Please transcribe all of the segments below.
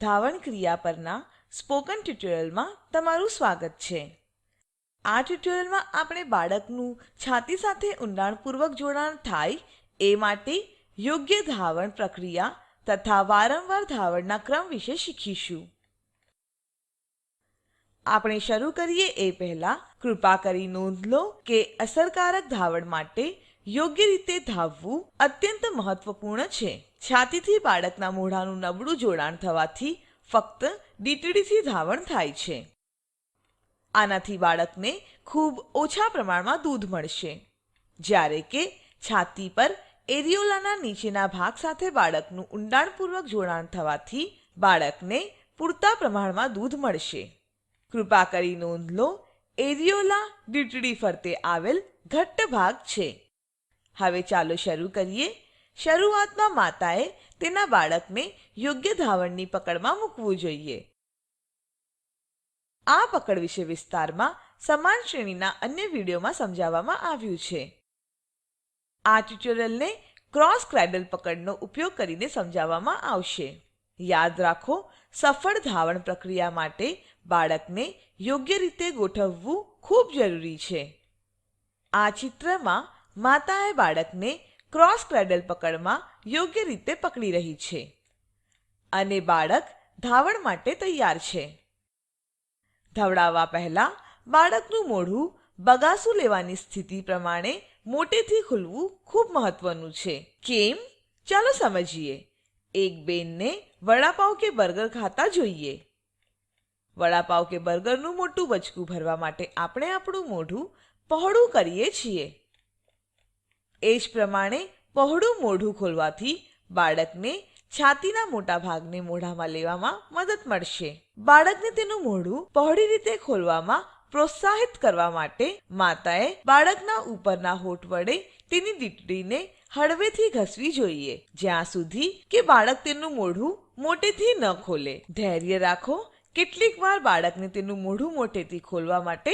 ધાવણ ક્રિયા પરના સ્પોકન ટ્યુટોરિયલમાં તમારું સ્વાગત છે. આ ટ્યુટોરિયલમાં આપણે બાળકનું છાતી સાથે ઊંડાણપૂર્વક જોડાણ થાય એ માટે યોગ્ય ધાવણ પ્રક્રિયા તથા વારંવાર ધાવણના ક્રમ વિશે શીખીશું. આપણે શરૂ કરીએ એ પહેલા કૃપા કરી નોંધ લો કે અસરકારક ધાવણ માટે યોગ્ય રીતે ધાવવું અત્યંત મહત્વપૂર્ણ છે. છાતીથી બાળકના મોઢાનું નબળું જોડાણ થવાથી ફક્ત ડીટીડીથી ધાવણ થાય છે. આનાથી બાળકને ખૂબ ઓછા પ્રમાણમાં દૂધ મળશે. જ્યારે કે છાતી પર એરિયોલાના નીચેના ભાગ સાથે બાળકનું ઊંડાણપૂર્વક જોડાણ થવાથી બાળકને પૂરતા પ્રમાણમાં દૂધ મળશે. કૃપા કરી નોંધ લો, એરિયોલા ડીટડી ફરતે આવેલ ઘટ્ટ ભાગ છે. હવે ચાલો શરૂ કરીએ. શરૂઆતમાં માતાએ તેના બાળકને યોગ્ય ધાવણની પકડમાં મૂકવું જોઈએ. આ પકડ વિશે વિસ્તારમાં સમાન શ્રેણીના અન્ય વિડીયોમાં સમજાવવામાં આવ્યું છે. આ ટ્યુટોરિયલને ક્રોસ ક્રાઇબલ પકડનો ઉપયોગ કરીને સમજાવવામાં આવશે. યાદ રાખો, સફળ ધાવણ પ્રક્રિયા માટે બાળકને યોગ્ય રીતે ગોઠવવું ખૂબ જરૂરી છે. આ ચિત્રમાં માતાએ બાળકને ક્રોસ ક્રેડલ પકડમાં યોગ્ય રીતે પકડી રહી છે. અને બાળક ધાવણ માટે તૈયાર છે. ધવડાવવા પહેલાં બાળકનું મોઢું બગાસું લેવાની સ્થિતિ પ્રમાણે મોટેથી ખુલવું ખૂબ મહત્વનું છે. કેમ? ચાલો સમજીએ. એક બેનને વડાપાવ કે બર્ગર ખાતા જોઈએ. વડાપાવ કે બર્ગરનું મોટું બચકું ભરવા માટે આપણે આપણું મોઢું પહોળું કરીએ છીએ. એ જ પ્રમાણે પહોળું મોઢું ખોલવાથી બાળકને છાતીના મોટા ભાગને મોઢામાં લેવામાં મદદ મળશે. બાળકને તેનું મોઢું પહોળી રીતે ખોલવામાં પ્રોત્સાહિત કરવા માટે માતાએ બાળકના ઉપરના હોઠ વડે તેની દીકરીને હળવેથી ઘસવી જોઈએ. જ્યાં સુધી કે બાળક તેનું મોઢું મોટેથી ન ખોલે. ધૈર્ય રાખો કેટલીક વાર બાળકને તેનું મોઢું મોટેથી ખોલવા માટે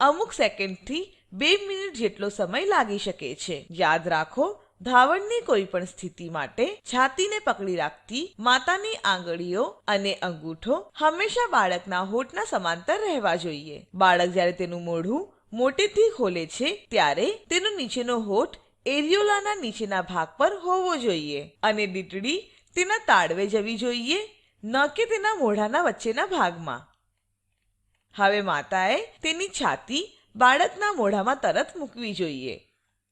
અમુક સેકન્ડથી બે મિનિટ જેટલો સમય લાગી શકે છે. યાદ રાખો, ધાવણની કોઈ પણ સ્થિતિ માટે છાતીને પકડી રાખતી માતાની આંગળીઓ અને અંગૂઠો હંમેશા બાળકના હોઠના સમાંતર રહેવા જોઈએ. બાળક જ્યારે તેનું મોઢું મોટેથી ખોલે છે, ત્યારે તેનો નીચેનો હોઠ એરિયોલાના નીચેના ભાગ પર હોવો જોઈએ અને દીટડી તેના તાળવે જવી જોઈએ, ન કે તેના મોઢાના વચ્ચેના ભાગમાં. હવે માતાએ તેની છાતી બાળકના મોઢામાં તરત મૂકવી જોઈએ.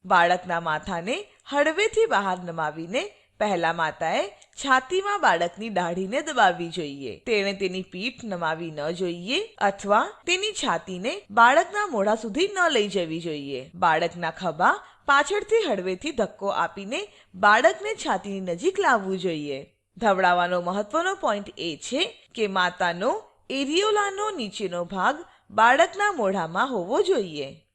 બાળકના માથાને હળવેથી બહાર નમાવીને પહેલા માતાએ છાતીમાં બાળકની દાઢીને દબાવવી જોઈએ. તેણે તેની પીઠ નમાવી ન જોઈએ અથવા તેની છાતીને બાળકના મોઢા સુધી ન લઈ જવી જોઈએ. બાળકના ખભા પાછળથી હળવેથી ધક્કો આપીને બાળકને છાતીની નજીક લાવવું જોઈએ. ધવડાવવાનો મહત્વનો પોઈન્ટ એ છે કે માતાનો એરિયોલાનો નીચેનો ભાગ બાળકના મોઢામાં હોવો જોઈએ.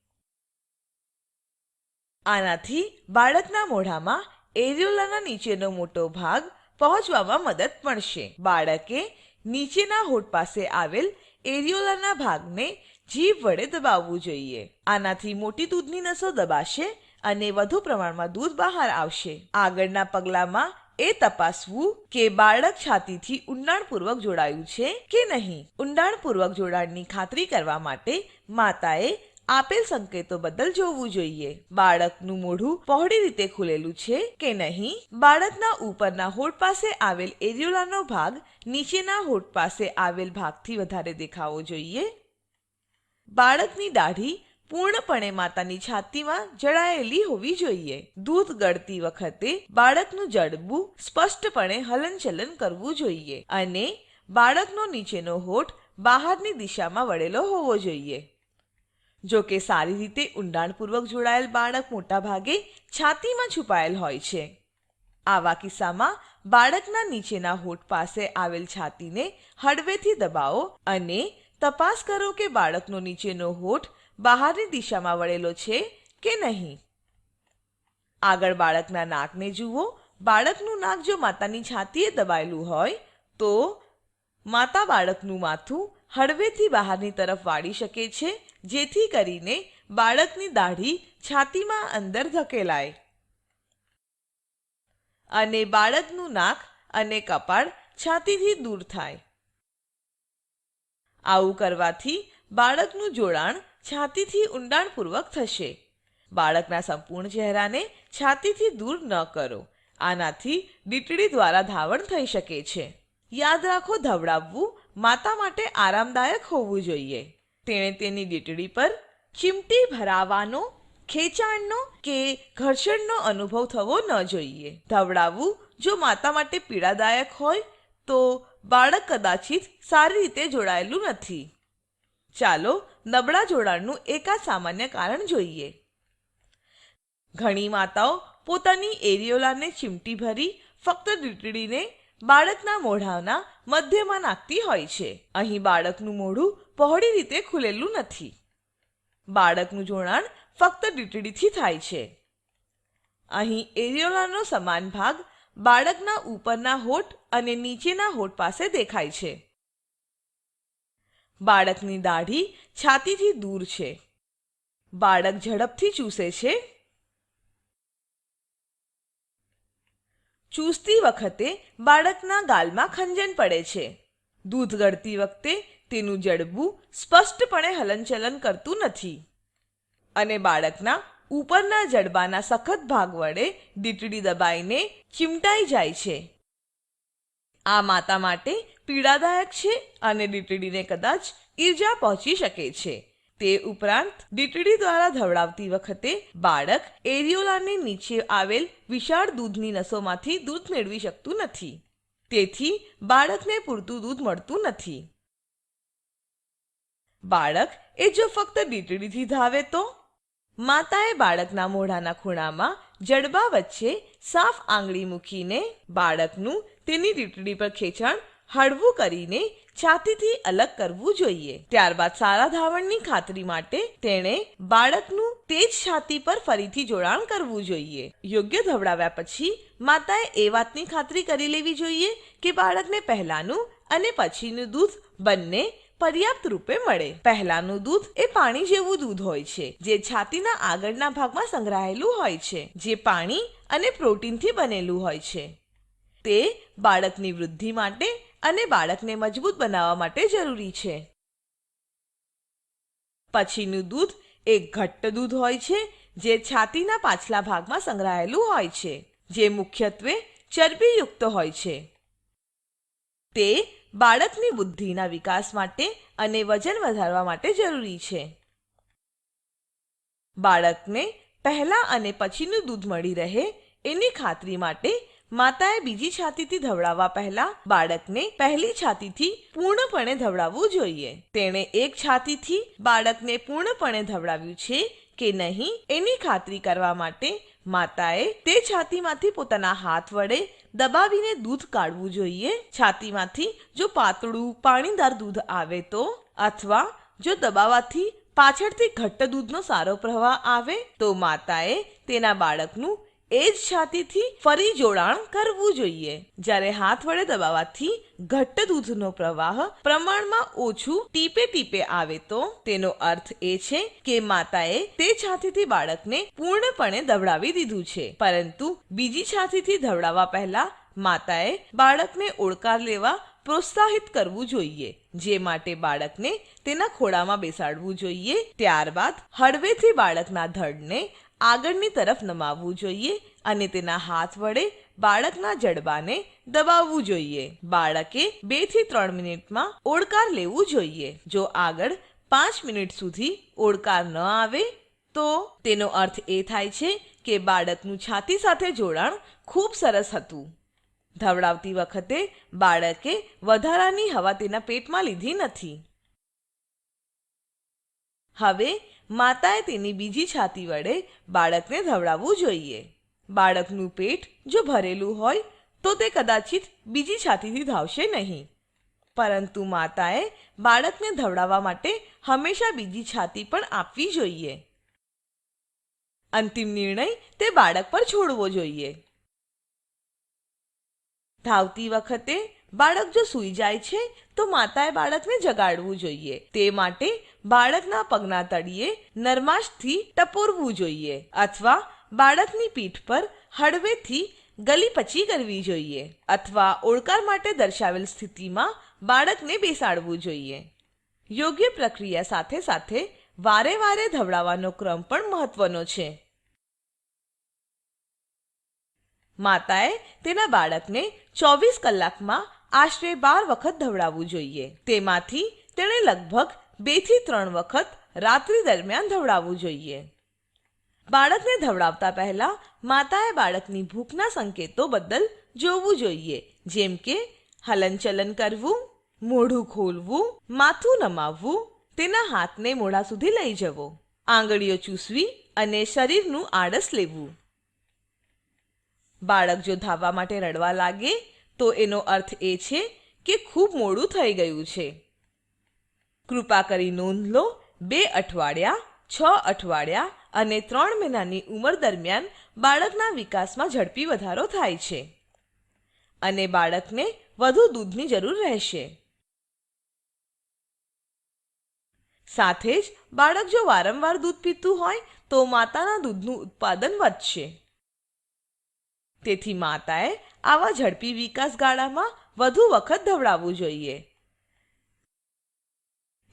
આનાથી બાળકના મોઢામાં એરિયોલાના નીચેનો મોટો ભાગ પહોંચવામાં મદદ મળશે. બાળકે નીચેના હોઠ પાસે આવેલ એરિયોલાના ભાગને જીભ વડે દબાવવું જોઈએ. આનાથી મોટી દૂધની નસો દબાશે અને વધુ પ્રમાણમાં દૂધ બહાર આવશે. આગળના પગલામાં એ તપાસવું કે બાળક છાતીથી ઊંડાણપૂર્વક જોડાયું છે કે નહીં. ઊંડાણપૂર્વક જોડાણની ખાતરી કરવા માટે માતાએ આપેલ સંકેતો બદલ જોવું જોઈએ. બાળકનું મોઢું પહોળી રીતે ખુલેલું છે કે નહીં? બાળકના ઉપરના હોઠ પાસે આવેલ એરિયોલાનો ભાગ નીચેના હોઠ પાસે આવેલ ભાગથી વધારે દેખાવો જોઈએ. બાળકની દાઢી પૂર્ણપણે માતાની છાતીમાં જડાયેલી હોવી જોઈએ. દૂધ ગળતી વખતે બાળકનું જડબું સ્પષ્ટપણે હલનચલન કરવું જોઈએ અને બાળકનો નીચેનો હોઠ બહારની દિશામાં વળેલો હોવો જોઈએ. જો કે સારી રીતે ઊંડાણપૂર્વક જોડાયેલ બાળક મોટાભાગે છાતીમાં છુપાયેલ હોય છે. આવા કિસ્સામાં બાળકના નીચેના હોઠ પાસે આવેલ છાતીને હળવેથી દબાવો અને તપાસ કરો કે બાળકનો નીચેનો હોઠ બહારની દિશામાં વળેલો છે કે નહીં? આગળ બાળકના નાકને જુઓ. બાળકનું નાક જો માતાની છાતીએ દબાયેલું હોય, તો માતા બાળકનું માથું હળવેથી બહારની તરફ વાળી શકે છે, જેથી કરીને બાળકની દાઢી છાતીમાં અંદર ધકેલાય. અને બાળકનું નાક અને કપાળ છાતીથી દૂર થાય. આવું કરવાથી બાળકનું જોડાણ છાતીથી ઊંડાણપૂર્વક થશે. બાળકના સંપૂર્ણ ચહેરાને છાતીથી દૂર ન કરો. આનાથી ડીટડી દ્વારા ધાવણ થઈ શકે છે. યાદ રાખો, ધવડાવવું માતા માટે આરામદાયક હોવું જોઈએ. તેણે તેની ડીટડી પર ચીમટી ભરાવાનો, ખેંચાણનો કે ઘર્ષણનો અનુભવ થવો ન જોઈએ. ધવડાવવું જો માતા માટે પીડાદાયક હોય, તો બાળક કદાચિત સારી રીતે જોડાયેલું નથી. ચાલો નબળા જોડાણનું એકાદ સામાન્ય કારણ જોઈએ. ઘણી માતાઓ પોતાની એરિયોલાને ચીમટી ભરી ફક્ત દીટડીને બાળકના મોઢાના મધ્યમાં નાખતી હોય છે. અહીં બાળકનું મોઢું પહોળી રીતે ખુલેલું નથી. બાળકનું જોડાણ ફક્ત ડીટડીથી થાય છે. અહીં એરિયોલાનો સમાન ભાગ બાળકના ઉપરના હોઠ અને નીચેના હોઠ પાસે દેખાય છે. બાળકની દાઢી છાતીથી દૂર છે. બાળક ઝડપથી ચૂસે છે. ચૂસતી વખતે બાળકના ગાલમાં ખંજન પડે છે. દૂધ ગળતી વખતે તેનું જડબું સ્પષ્ટપણે હલનચલન કરતું નથી. અને બાળકના ઉપરના જડબાના સખત ભાગ વડે દીટડી દબાઈને ચીમટાઈ જાય છે. આ માતા માટે પીડાદાયક છે અને ડીટીડીને કદાચ ઈજા પહોંચી શકે છે. તે ઉપરાંત દીટડી દ્વારા ધવડાવતી વખતે બાળક એરિયોલાની નીચે આવેલ વિશાળ દૂધની નસોમાંથી દૂધ મેળવી શકતું નથી. તેથી બાળકને પૂરતું દૂધ મળતું નથી. બાળક એ જો ફક્ત ડીટીડીથી ધાવે તો? માતાએ બાળકના મોઢાના ખૂણામાં જડબા વચ્ચે સાફ આંગળી મૂકીને બાળકનું તેની ડીટડી પર ખેંચાણ હળવું કરીને છાતીથી અલગ કરવું જોઈએ. ત્યારબાદ સારા ધાવણની ખાતરી માટે તેણે બાળકનું તે જ છાતી પર ફરીથી જોડાણ કરવું જોઈએ. યોગ્ય ધવડાવ્યા પછી માતાએ એ વાતની ખાતરી કરી લેવી જોઈએ કે બાળકને પહેલાનું અને પછીનું દૂધ બંને પર્યાપ્ત રૂપે મળે. પહેલાનું દૂધ એ પાણી જેવું દૂધ હોય છે, જે છાતીના આગળના ભાગમાં સંગ્રહાયેલું હોય છે, જે પાણી અને પ્રોટીનથી બનેલું હોય છે. તે બાળકની વૃદ્ધિ માટે અને બાળકને મજબૂત બનાવવા માટે જરૂરી છે. પછીનું દૂધ એક ઘટ્ટ દૂધ હોય છે, જે છાતીના પાછલા ભાગમાં સંગ્રહાયેલું હોય છે, જે મુખ્યત્વે ચરબીયુક્ત હોય છે. તે બાળકની બુદ્ધિના વિકાસ માટે અને વજન વધારવા માટે જરૂરી છે. બાળકને પહેલા અને પછીનું દૂધ મળી રહે એની ખાતરી માટે માતાએ બીજી છાતીથી ધવડાવવા પહેલા બાળકને પહેલી છાતીથી પૂર્ણપણે ધવડાવવું જોઈએ. તેણે એક છાતીથી બાળકને પૂર્ણપણે ધવડાવ્યું છે કે નહીં એની ખાતરી કરવા માટે માતાએ તે છાતીમાંથી પોતાના હાથ વડે દબાવીને દૂધ કાઢવું જોઈએ. છાતીમાંથી જો પાતળું પાણીદાર દૂધ આવે તો અથવા જો દબાવાથી પાછળથી ઘટ્ટ દૂધનો સારો પ્રવાહ આવે તો માતાએ તેના બાળકનું એ જ છાતીથી ફરી જોડાણ કરવું જોઈએ. જ્યારે હાથ વડે દબાવવાથી ઘટ્ટ દૂધનો પ્રવાહ પ્રમાણમાં ઓછું ટીપે ટીપે આવે તો, તેનો અર્થ એ છે કે માતાએ તે છાતીથી બાળકને પૂર્ણપણે દવડાવી દીધું છે. પરંતુ બીજી છાતીથી દવડાવવા પહેલા માતાએ બાળકને ઓળકાર લેવા પ્રોત્સાહિત કરવું જોઈએ. જે માટે બાળકને તેના ખોળામાં બેસાડવું જોઈએ. ત્યારબાદ હળવેથી બાળકના ધડને આગળની તરફ નમાવવું જોઈએ અને તેના હાથ વડે બાળકના જડબાને દબાવવું જોઈએ. બાળકે બેથી ત્રણ મિનિટમાં ઓડકાર લેવું જોઈએ. જો આગળ પાંચ મિનિટ સુધી ઓડકાર ન આવે, તો તેનો અર્થ એ થાય છે કે બાળકનું છાતી સાથે જોડાણ ખૂબ સરસ હતું. ધવડાવતી વખતે બાળકે વધારાની હવા તેના પેટમાં લીધી નથી. હવે માતાએ તેની બીજી છાતી વડે બાળકને ધવડાવવું જોઈએ. બાળકનું પેટ જો ભરેલું હોય, તો તે કદાચિત બીજી છાતીથી ધાવશે નહીં. પરંતુ માતાએ બાળકને ધવડાવવા માટે હંમેશા બીજી છાતી પણ આપવી જોઈએ. અંતિમ નિર્ણય તે બાળક પર છોડવો જોઈએ. ધાવતી વખતે બાળક જો સૂઈ જાય છે, તો માતાએ બાળકને જગાડવું જોઈએ. તે માટે બાળકના પગના તળિયે નરમાશથી ટપોરવું જોઈએ અથવા બાળકની પીઠ પર હળવેથી ગલી પછી કરવી જોઈએ અથવા ઓળકાર માટે દર્શાવેલ સ્થિતિમાં બાળકને બેસાડવું જોઈએ. યોગ્ય પ્રક્રિયા સાથે સાથે વારે વારે ધવડાવવાનો ક્રમ પણ મહત્વનો છે. માતાએ તેના બાળકને 24 કલાકમાં આશરે 12 વખત ધવડાવવું જોઈએ. તેમાંથી તેણે લગભગ 2 થી 3 વખત રાત્રિ દરમિયાન ધવડાવવું જોઈએ. બાળકને ધવડાવતા પહેલા માતાએ બાળકની ભૂખના સંકેતો બદલ જોવું જોઈએ, જેમ કે હલનચલન કરવું, મોઢું ખોલવું, માથું નમાવવું, તેના હાથને મોઢા સુધી લઈ જવો, આંગળીઓ ચૂસવી અને શરીરનું આળસ લેવું. બાળક જો ધાવવા માટે રડવા લાગે, તો એનો અર્થ એ છે કે ખૂબ મોડું થઈ ગયું છે. કૃપા કરી નોંધ લો, બે અઠવાડિયા, છ અઠવાડિયા અને ત્રણ મહિનાની ઉંમર દરમિયાન બાળકના વિકાસમાં ઝડપી વધારો થાય છે અને બાળકને વધુ દૂધની જરૂર રહેશે. સાથે જ બાળક જો વારંવાર દૂધ પીતું હોય, તો માતાના દૂધનું ઉત્પાદન વધશે. તેથી માતાએ આવા ઝડપી વિકાસ ગાળામાં વધુ વખત ધવડાવવું જોઈએ.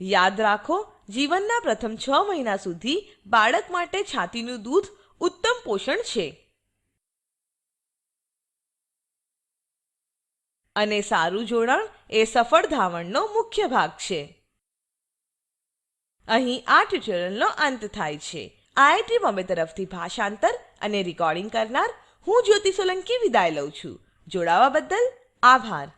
યાદ રાખો, જીવનના પ્રથમ છ મહિના સુધી બાળક માટે છાતીનું દૂધ ઉત્તમ પોષણ છે. અને સારું જોડાણ એ સફળ ધાવણનો મુખ્ય ભાગ છે. અહીં આ ટ્યુટોરિયલનો અંત થાય છે. આઈઆઈટી બોમ્બે તરફથી ભાષાંતર અને રેકોર્ડિંગ કરનાર હું જ્યોતિ સોલંકી વિદાય લઉં છું. જોડાવા બદલ આભાર.